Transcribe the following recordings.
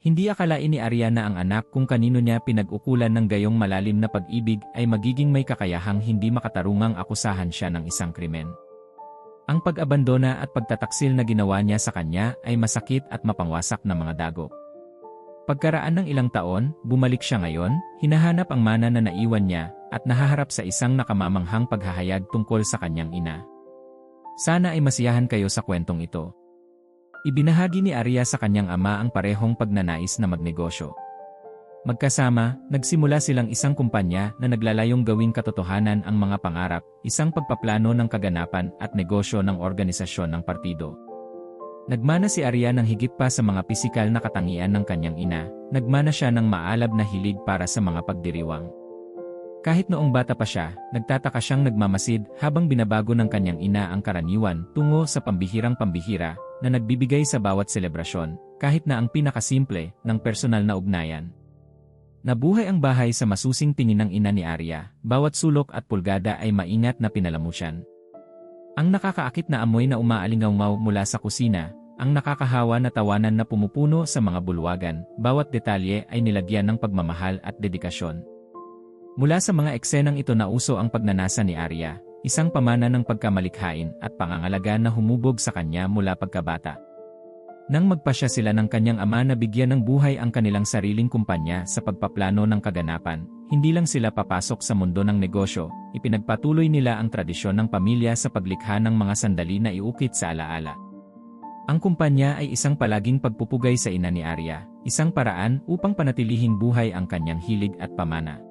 Hindi akalain ni Ariana ang anak kung kanino niya pinag-ukulan ng gayong malalim na pag-ibig ay magiging may kakayahang hindi makatarungang akusahan siya ng isang krimen. Ang pag-abandona at pagtataksil na ginawa niya sa kanya ay masakit at mapangwasak na mga dago. Pagkaraan ng ilang taon, bumalik siya ngayon, hinahanap ang mana na naiwan niya, at nahaharap sa isang nakamamanghang paghahayag tungkol sa kanyang ina. Sana ay masiyahan kayo sa kwentong ito. Ibinahagi ni Arya sa kanyang ama ang parehong pagnanais na magnegosyo. Magkasama, nagsimula silang isang kumpanya na naglalayong gawing katotohanan ang mga pangarap, isang pagpaplano ng kaganapan at negosyo ng organisasyon ng partido. Nagmana si Arya ng higit pa sa mga pisikal na katangian ng kanyang ina, nagmana siya ng maalab na hilig para sa mga pagdiriwang. Kahit noong bata pa siya, nagtataka siyang nagmamasid habang binabago ng kanyang ina ang karaniwan tungo sa pambihirang pambihira na nagbibigay sa bawat selebrasyon, kahit na ang pinakasimple ng personal na ugnayan. Nabuhay ang bahay sa masusing tingin ng ina ni Arya, bawat sulok at pulgada ay maingat na pinalamusyan. Ang nakakaakit na amoy na umaalingaw mula sa kusina, ang nakakahawa na tawanan na pumupuno sa mga bulwagan, bawat detalye ay nilagyan ng pagmamahal at dedikasyon. Mula sa mga eksenang ito na uso ang pagnanasa ni Arya, Isang pamana ng pagkamalikhain at pangangalaga na humubog sa kanya mula pagkabata. Nang magpasya sila ng kanyang ama na bigyan ng buhay ang kanilang sariling kumpanya sa pagpaplano ng kaganapan, hindi lang sila papasok sa mundo ng negosyo, ipinagpatuloy nila ang tradisyon ng pamilya sa paglikha ng mga sandali na iukit sa alaala. Ang kumpanya ay isang palaging pagpupugay sa ina ni Arya, isang paraan upang panatilihing buhay ang kanyang hilig at pamana.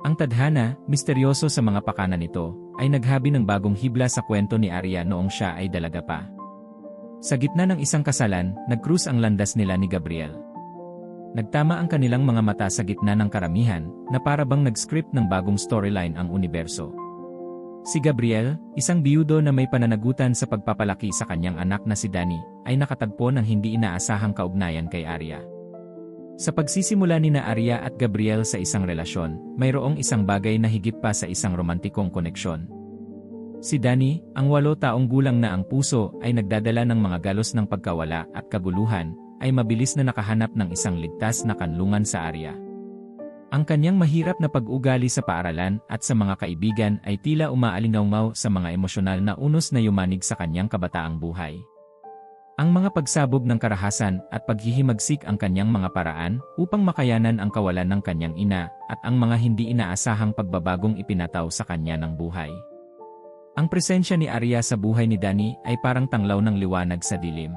Ang tadhana, misteryoso sa mga pakana nito, ay naghabi ng bagong hibla sa kwento ni Arya noong siya ay dalaga pa. Sa gitna ng isang kasalan, nagkrus ang landas nila ni Gabriel. Nagtama ang kanilang mga mata sa gitna ng karamihan, na para bang nag-script ng bagong storyline ang universo. Si Gabriel, isang biyudo na may pananagutan sa pagpapalaki sa kanyang anak na si Danny, ay nakatagpo ng hindi inaasahang kaugnayan kay Arya. Sa pagsisimula ni na Arya at Gabriel sa isang relasyon, mayroong isang bagay na higit pa sa isang romantikong koneksyon. Si Danny, ang walo taong gulang na ang puso ay nagdadala ng mga galos ng pagkawala at kaguluhan, ay mabilis na nakahanap ng isang ligtas na kanlungan sa Arya. Ang kanyang mahirap na pag-ugali sa paaralan at sa mga kaibigan ay tila umaalingaw sa mga emosyonal na unos na yumanig sa kanyang kabataang buhay. Ang mga pagsabog ng karahasan at paghihimagsik ang kanyang mga paraan upang makayanan ang kawalan ng kanyang ina at ang mga hindi inaasahang pagbabagong ipinataw sa kanya ng buhay. Ang presensya ni Arya sa buhay ni Danny ay parang tanglaw ng liwanag sa dilim.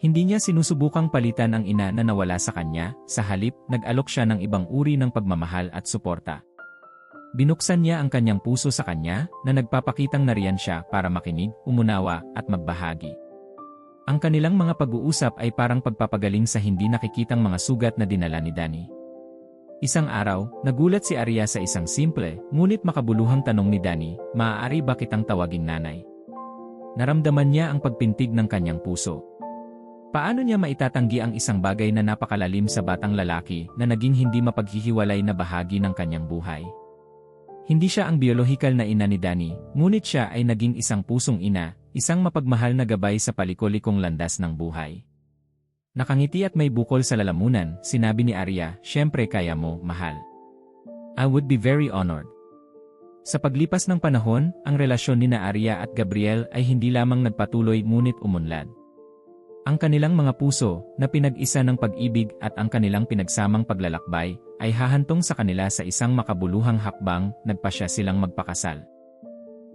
Hindi niya sinusubukang palitan ang ina na nawala sa kanya, sa halip, nag-alok siya ng ibang uri ng pagmamahal at suporta. Binuksan niya ang kanyang puso sa kanya na nagpapakitang nariyan siya para makinig, umunawa, at magbahagi. Ang kanilang mga pag-uusap ay parang pagpapagaling sa hindi nakikitang mga sugat na dinala ni Danny. Isang araw, nagulat si Arya sa isang simple, ngunit makabuluhang tanong ni Danny, maaari ba kitang tawaging nanay? Naramdaman niya ang pagpintig ng kanyang puso. Paano niya maitatanggi ang isang bagay na napakalalim sa batang lalaki na naging hindi mapaghihiwalay na bahagi ng kanyang buhay? Hindi siya ang biolohikal na ina ni Danny, ngunit siya ay naging isang pusong ina, Isang mapagmahal na gabay sa palikolikong landas ng buhay. Nakangiti at may bukol sa lalamunan, sinabi ni Arya, Siyempre kaya mo, mahal. I would be very honored. Sa paglipas ng panahon, ang relasyon ni na Arya at Gabriel ay hindi lamang nagpatuloy ngunit umunlad. Ang kanilang mga puso, na pinag-isa ng pag-ibig at ang kanilang pinagsamang paglalakbay, ay hahantong sa kanila sa isang makabuluhang hakbang, nagpasya silang magpakasal.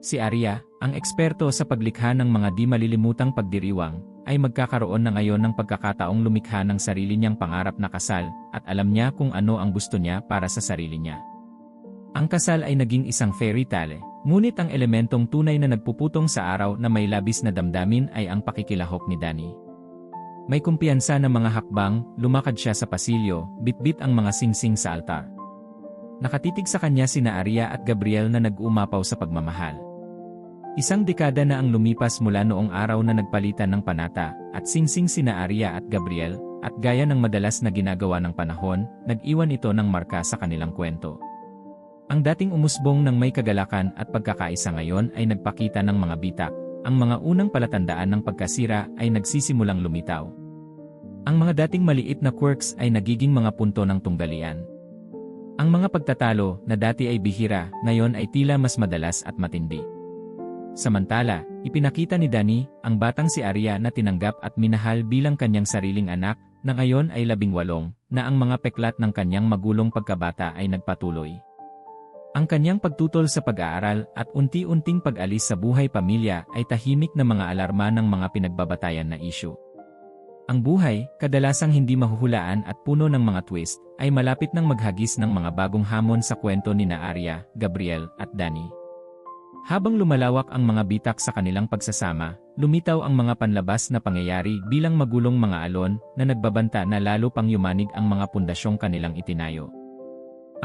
Si Arya, ang eksperto sa paglikha ng mga di malilimutang pagdiriwang, ay magkakaroon na ngayon ng pagkakataong lumikha ng sarili niyang pangarap na kasal, at alam niya kung ano ang gusto niya para sa sarili niya. Ang kasal ay naging isang fairy tale, ngunit ang elementong tunay na nagpuputong sa araw na may labis na damdamin ay ang pakikilahok ni Danny. May kumpiyansa na mga hakbang, lumakad siya sa pasilyo, bitbit ang mga singsing sa altar. Nakatitig sa kanya sina Arya at Gabriel na nag-umapaw sa pagmamahal. Isang dekada na ang lumipas mula noong araw na nagpalitan ng panata, at singsing sina Arya at Gabriel, at gaya ng madalas na ginagawa ng panahon, nag-iwan ito ng marka sa kanilang kwento. Ang dating umusbong ng may kagalakan at pagkakaisa ngayon ay nagpakita ng mga bitak, ang mga unang palatandaan ng pagkasira ay nagsisimulang lumitaw. Ang mga dating maliit na quirks ay nagiging mga punto ng tunggalian. Ang mga pagtatalo na dati ay bihira, ngayon ay tila mas madalas at matindi. Samantala, ipinakita ni Dani, ang batang si Arya na tinanggap at minahal bilang kanyang sariling anak, na ngayon ay labing walong, na ang mga peklat ng kanyang magulong pagkabata ay nagpatuloy. Ang kanyang pagtutol sa pag-aaral at unti-unting pag-alis sa buhay pamilya ay tahimik na mga alarma ng mga pinagbabatayan na isyu. Ang buhay, kadalasang hindi mahuhulaan at puno ng mga twist, ay malapit nang maghagis ng mga bagong hamon sa kwento ni na Arya, Gabriel, at Danny. Habang lumalawak ang mga bitak sa kanilang pagsasama, lumitaw ang mga panlabas na pangyayari bilang magulong mga alon na nagbabanta na lalo pang yumanig ang mga pundasyong kanilang itinayo.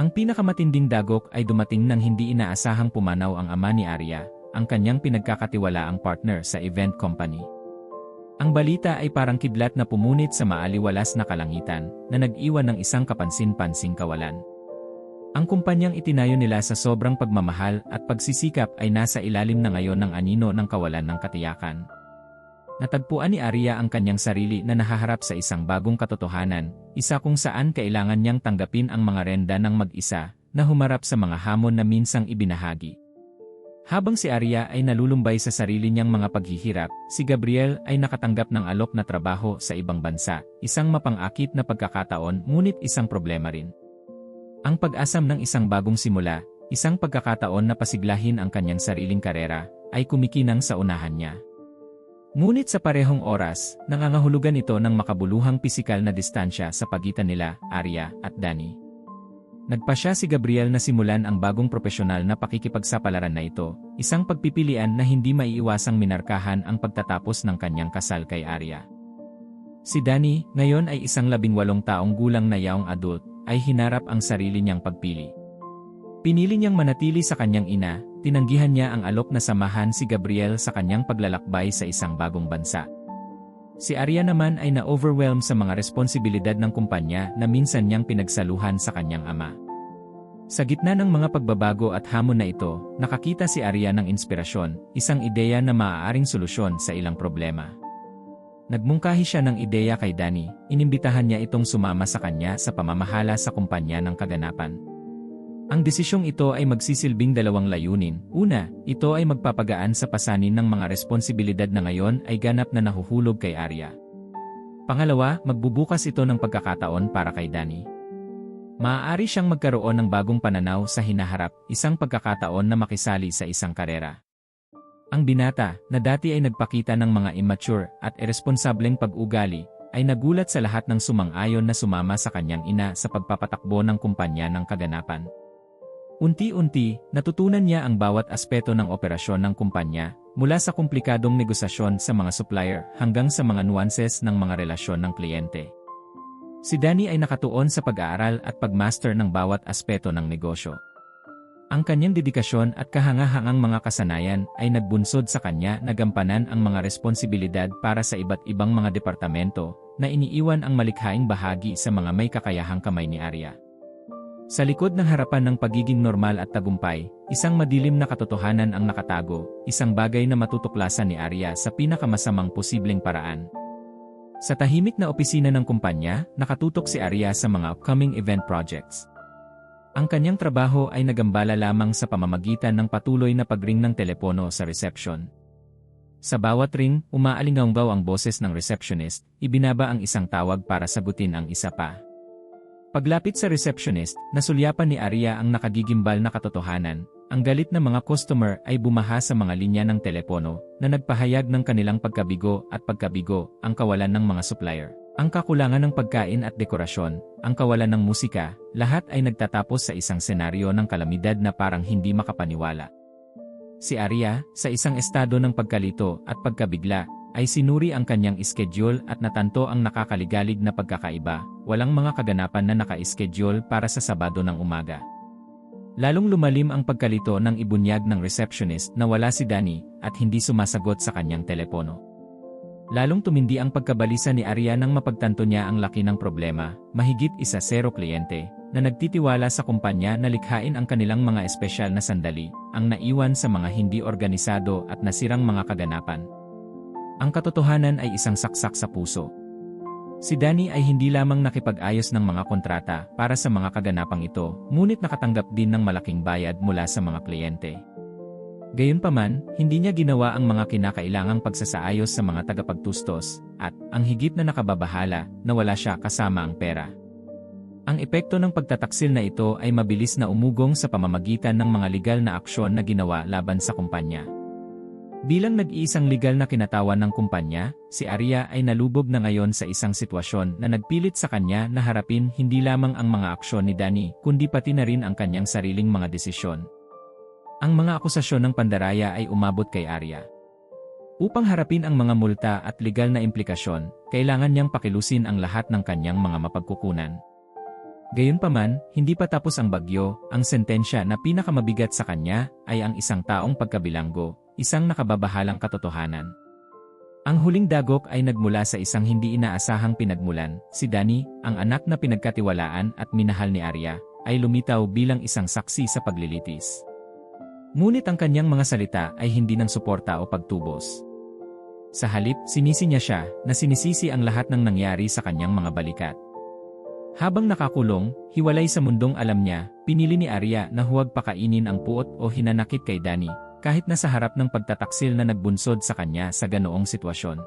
Ang pinakamatinding dagok ay dumating nang hindi inaasahang pumanaw ang ama ni Arya, ang kanyang pinagkakatiwalaang partner sa event company. Ang balita ay parang kidlat na pumunit sa maaliwalas na kalangitan na nag-iwan ng isang kapansin-pansing kawalan. Ang kumpanyang itinayo nila sa sobrang pagmamahal at pagsisikap ay nasa ilalim na ngayon ng anino ng kawalan ng katiyakan. Natagpuan ni Arya ang kanyang sarili na nahaharap sa isang bagong katotohanan, isa kung saan kailangan niyang tanggapin ang mga renda ng mag-isa, na humarap sa mga hamon na minsang ibinahagi. Habang si Arya ay nalulumbay sa sarili niyang mga paghihirap, si Gabriel ay nakatanggap ng alok na trabaho sa ibang bansa, isang mapangakit na pagkakataon ngunit isang problema rin. Ang pag-asam ng isang bagong simula, isang pagkakataon na pasiglahin ang kanyang sariling karera, ay kumikinang sa unahan niya. Ngunit sa parehong oras, nangangahulugan ito ng makabuluhang pisikal na distansya sa pagitan nila, Arya, at Danny. Nagpasya si Gabriel na simulan ang bagong profesional na pakikipagsapalaran na ito, isang pagpipilian na hindi maiiwasang minarkahan ang pagtatapos ng kanyang kasal kay Arya. Si Danny, ngayon ay isang labing walong taong gulang na yaong adult, ay hinarap ang sarili niyang pagpili. Pinili niyang manatili sa kanyang ina, tinanggihan niya ang alok na samahan si Gabriel sa kanyang paglalakbay sa isang bagong bansa. Si Arya naman ay na-overwhelm sa mga responsibilidad ng kumpanya na minsan niyang pinagsaluhan sa kanyang ama. Sa gitna ng mga pagbabago at hamon na ito, nakakita si Arya ng inspirasyon, isang ideya na maaaring solusyon sa ilang problema. Nagmungkahi siya ng ideya kay Danny, inimbitahan niya itong sumama sa kanya sa pamamahala sa kumpanya ng kaganapan. Ang desisyong ito ay magsisilbing dalawang layunin. Una, ito ay magpapagaan sa pasanin ng mga responsibilidad na ngayon ay ganap na nahuhulog kay Arya. Pangalawa, magbubukas ito ng pagkakataon para kay Danny. Maaari siyang magkaroon ng bagong pananaw sa hinaharap, isang pagkakataon na makisali sa isang karera. Ang binata, na dati ay nagpakita ng mga immature at irresponsableng pag-ugali, ay nagulat sa lahat ng sumang-ayon na sumama sa kanyang ina sa pagpapatakbo ng kumpanya ng kaganapan. Unti-unti, natutunan niya ang bawat aspeto ng operasyon ng kumpanya, mula sa komplikadong negosasyon sa mga supplier hanggang sa mga nuances ng mga relasyon ng kliyente. Si Danny ay nakatuon sa pag-aaral at pagmaster ng bawat aspeto ng negosyo. Ang kanyang dedikasyon at kahangahangang mga kasanayan ay nagbunsod sa kanya na gampanan ang mga responsibilidad para sa iba't ibang mga departamento na iniiwan ang malikhaing bahagi sa mga may kakayahang kamay ni Arya. Sa likod ng harapan ng pagiging normal at tagumpay, isang madilim na katotohanan ang nakatago, isang bagay na matutuklasan ni Arya sa pinakamasamang posibleng paraan. Sa tahimik na opisina ng kumpanya, nakatutok si Arya sa mga upcoming event projects. Ang kanyang trabaho ay nagambala lamang sa pamamagitan ng patuloy na pagring ng telepono sa reception. Sa bawat ring, umaalinganggaw ang boses ng receptionist, ibinaba ang isang tawag para sagutin ang isa pa. Paglapit sa receptionist, nasulyapan ni Arya ang nakagigimbal na katotohanan. Ang galit ng mga customer ay bumaha sa mga linya ng telepono na nagpahayag ng kanilang pagkabigo at pagkabigo, ang kawalan ng mga supplier, ang kakulangan ng pagkain at dekorasyon, ang kawalan ng musika, lahat ay nagtatapos sa isang senaryo ng kalamidad na parang hindi makapaniwala. Si Arya, sa isang estado ng pagkalito at pagkabigla, ay sinuri ang kanyang schedule at natanto ang nakakaligalig na pagkakaiba, walang mga kaganapan na naka-schedule para sa Sabado ng umaga. Lalong lumalim ang pagkalito ng ibunyag ng receptionist na wala si Danny at hindi sumasagot sa kanyang telepono. Lalong tumindi ang pagkabalisa ni Arya nang mapagtanto niya ang laki ng problema, mahigit isa zero kliyente, na nagtitiwala sa kumpanya na likhain ang kanilang mga espesyal na sandali, ang naiwan sa mga hindi organisado at nasirang mga kaganapan. Ang katotohanan ay isang saksak sa puso. Si Danny ay hindi lamang nakipag-ayos ng mga kontrata para sa mga kaganapang ito, ngunit nakatanggap din ng malaking bayad mula sa mga kliyente. Gayunpaman, hindi niya ginawa ang mga kinakailangang pagsasaayos sa mga tagapagtustos, at, ang higit na nakababahala, na wala siya kasama ang pera. Ang epekto ng pagtataksil na ito ay mabilis na umugong sa pamamagitan ng mga legal na aksyon na ginawa laban sa kumpanya. Bilang nag-iisang legal na kinatawan ng kumpanya, si Arya ay nalubog na ngayon sa isang sitwasyon na nagpilit sa kanya na harapin hindi lamang ang mga aksyon ni Danny, kundi pati na rin ang kanyang sariling mga desisyon. Ang mga akusasyon ng pandaraya ay umabot kay Arya. Upang harapin ang mga multa at legal na implikasyon, kailangan niyang pakilusin ang lahat ng kanyang mga mapagkukunan. Gayunpaman, hindi pa tapos ang bagyo, ang sentensya na pinakamabigat sa kanya ay ang isang taong pagkabilanggo, isang nakababahalang katotohanan. Ang huling dagok ay nagmula sa isang hindi inaasahang pinagmulan, si Danny, ang anak na pinagkatiwalaan at minahal ni Arya, ay lumitaw bilang isang saksi sa paglilitis. Ngunit ang kanyang mga salita ay hindi ng suporta o pagtubos. Sa halip, sinisi niya siya na sinisisi ang lahat ng nangyari sa kanyang mga balikat. Habang nakakulong, hiwalay sa mundong alam niya, pinili ni Arya na huwag pakainin ang puot o hinanakit kay Danny, kahit na sa harap ng pagtataksil na nagbunsod sa kanya sa ganoong sitwasyon.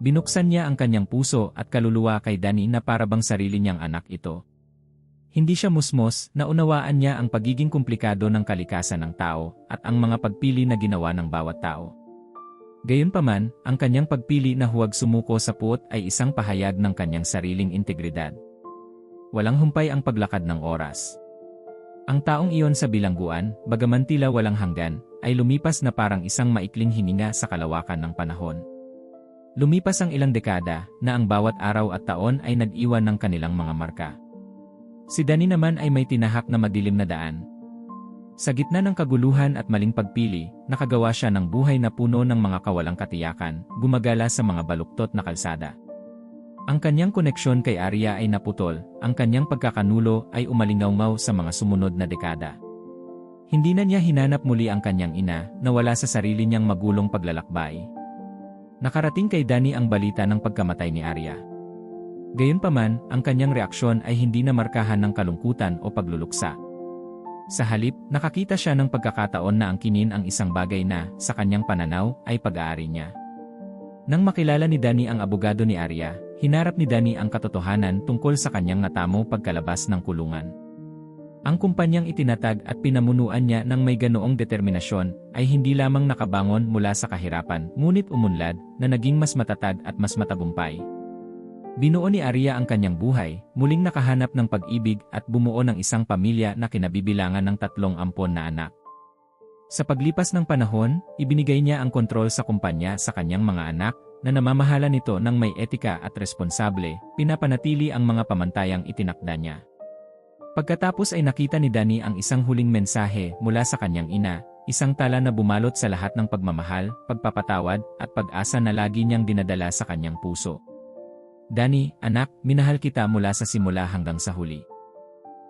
Binuksan niya ang kanyang puso at kaluluwa kay Danny na parabang sarili niyang anak ito. Hindi siya musmos, naunawaan niya ang pagiging komplikado ng kalikasan ng tao at ang mga pagpili na ginawa ng bawat tao. Gayunpaman, ang kanyang pagpili na huwag sumuko sa puot ay isang pahayag ng kanyang sariling integridad. Walang humpay ang paglakad ng oras. Ang taong iyon sa bilangguan, bagaman tila walang hanggan, ay lumipas na parang isang maikling hininga sa kalawakan ng panahon. Lumipas ang ilang dekada na ang bawat araw at taon ay nag-iwan ng kanilang mga marka. Si Dani naman ay may tinahak na madilim na daan. Sa gitna ng kaguluhan at maling pagpili, nakagawa siya ng buhay na puno ng mga kawalang katiyakan, gumagala sa mga baluktot na kalsada. Ang kanyang koneksyon kay Arya ay naputol, ang kanyang pagkakanulo ay umalingaw sa mga sumunod na dekada. Hindi na niya hinanap muli ang kanyang ina na wala sa sarili niyang magulong paglalakbay. Nakarating kay Danny ang balita ng pagkamatay ni Arya. Gayunpaman, ang kanyang reaksyon ay hindi na markahan ng kalungkutan o pagluluksa. Sa halip, nakakita siya ng pagkakataon na angkinin ang isang bagay na, sa kanyang pananaw, ay pag-aari niya. Nang makilala ni Danny ang abogado ni Arya, hinarap ni Danny ang katotohanan tungkol sa kanyang natamo pagkalabas ng kulungan. Ang kumpanyang itinatag at pinamunuan niya ng may ganoong determinasyon ay hindi lamang nakabangon mula sa kahirapan, ngunit umunlad na naging mas matatag at mas matagumpay. Binuo ni Arya ang kanyang buhay, muling nakahanap ng pag-ibig at bumuo ng isang pamilya na kinabibilangan ng tatlong ampon na anak. Sa paglipas ng panahon, ibinigay niya ang kontrol sa kumpanya sa kanyang mga anak na namamahala nito ng may etika at responsable, pinapanatili ang mga pamantayang itinakda niya. Pagkatapos ay nakita ni Danny ang isang huling mensahe mula sa kanyang ina, isang tala na bumalot sa lahat ng pagmamahal, pagpapatawad, at pag-asa na lagi niyang dinadala sa kanyang puso. Danny, anak, minahal kita mula sa simula hanggang sa huli.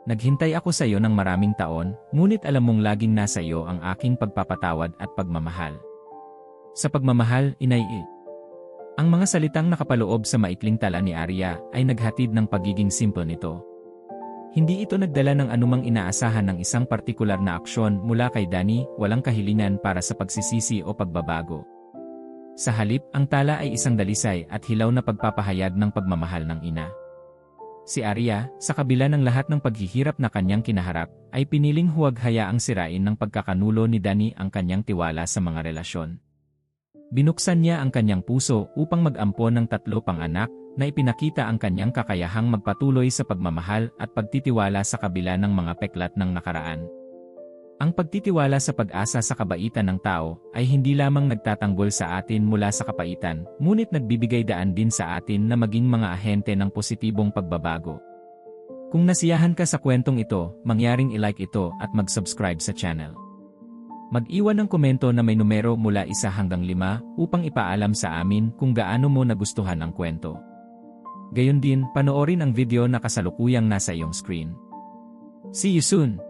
Naghintay ako sa iyo ng maraming taon, ngunit alam mong laging nasa iyo ang aking pagpapatawad at pagmamahal. Sa pagmamahal, inay -i. Ang mga salitang nakapaloob sa maikling tala ni Arya ay naghatid ng pagiging simple nito. Hindi ito nagdala ng anumang inaasahan ng isang partikular na aksyon mula kay Danny, walang kahilingan para sa pagsisisi o pagbabago. Sa halip, ang tala ay isang dalisay at hilaw na pagpapahayag ng pagmamahal ng ina. Si Arya, sa kabila ng lahat ng paghihirap na kanyang kinaharap, ay piniling huwag hayaang sirain ng pagkakanulo ni Danny ang kanyang tiwala sa mga relasyon. Binuksan niya ang kanyang puso upang mag-ampon ng tatlo pang anak na ipinakita ang kanyang kakayahang magpatuloy sa pagmamahal at pagtitiwala sa kabila ng mga peklat ng nakaraan. Ang pagtitiwala sa pag-asa sa kabaitan ng tao ay hindi lamang nagtatanggol sa atin mula sa kapaitan, ngunit nagbibigay daan din sa atin na maging mga ahente ng positibong pagbabago. Kung nasiyahan ka sa kwentong ito, mangyaring ilike ito at mag-subscribe sa channel. Mag-iwan ng komento na may numero mula isa hanggang lima upang ipaalam sa amin kung gaano mo nagustuhan ang kwento. Gayon din, panoorin ang video na kasalukuyang nasa iyong screen. See you soon!